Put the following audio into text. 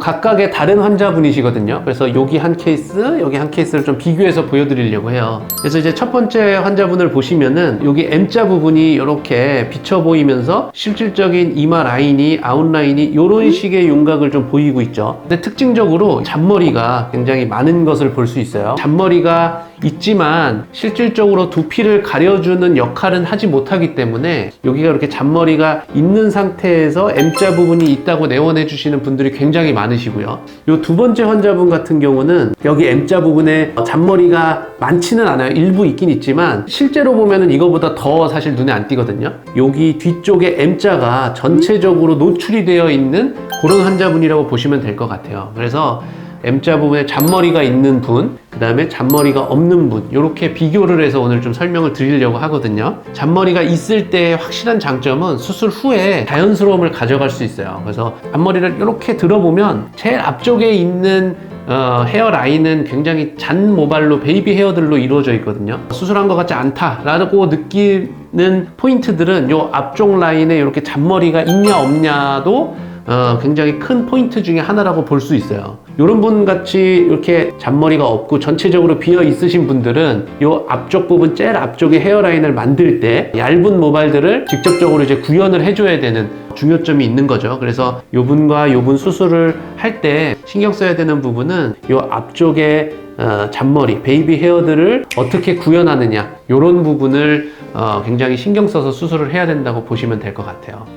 각각의 다른 환자분이시거든요. 그래서 여기 한 케이스, 여기 한 케이스를 좀 비교해서 보여드리려고 해요. 그래서 이제 첫 번째 환자분을 보시면은 여기 M자 부분이 이렇게 비쳐 보이면서 실질적인 이마 라인이 아웃라인이 이런 식의 윤곽을 좀 보이고 있죠. 근데 특징적으로 잔머리가 굉장히 많은 것을 볼 수 있어요. 잔머리가 있지만 실질적으로 두피를 가려주는 역할은 하지 못하기 때문에 여기가 이렇게 잔머리가 있는 상태에서 M자 부분이 있다고 내원해 주시는 분들이 굉장히 많 으시고요. 이두 번째 환자분 같은 경우는 여기 M자 부분에 잔머리가 많지는 않아요. 일부 있긴 있지만 실제로 보면은 이거보다 더 사실 눈에 안 띄거든요. 여기 뒤쪽에 M자가 전체적으로 노출이 되어 있는 그런 환자분이라고 보시면 될 것 같아요. 그래서 M자 부분에 잔머리가 있는 분, 그 다음에 잔머리가 없는 분, 이렇게 비교를 해서 오늘 좀 설명을 드리려고 하거든요. 잔머리가 있을 때 확실한 장점은 수술 후에 자연스러움을 가져갈 수 있어요. 그래서 앞머리를 이렇게 들어보면 제일 앞쪽에 있는 어, 헤어 라인은 굉장히 잔 모발로 베이비 헤어들로 이루어져 있거든요. 수술한 것 같지 않다라고 느끼는 포인트들은 요 앞쪽 라인에 이렇게 잔머리가 있냐 없냐도 어, 굉장히 큰 포인트 중에 하나라고 볼 수 있어요. 이런 분 같이 이렇게 잔머리가 없고 전체적으로 비어 있으신 분들은 이 앞쪽 부분 제일 앞쪽에 헤어라인을 만들 때 얇은 모발들을 직접적으로 이제 구현을 해줘야 되는 중요점이 있는 거죠. 그래서 요 분과 요분 수술을 할 때 신경 써야 되는 부분은 이 앞쪽에 어, 잔머리, 베이비 헤어들을 어떻게 구현하느냐 이런 부분을 어, 굉장히 신경 써서 수술을 해야 된다고 보시면 될 것 같아요.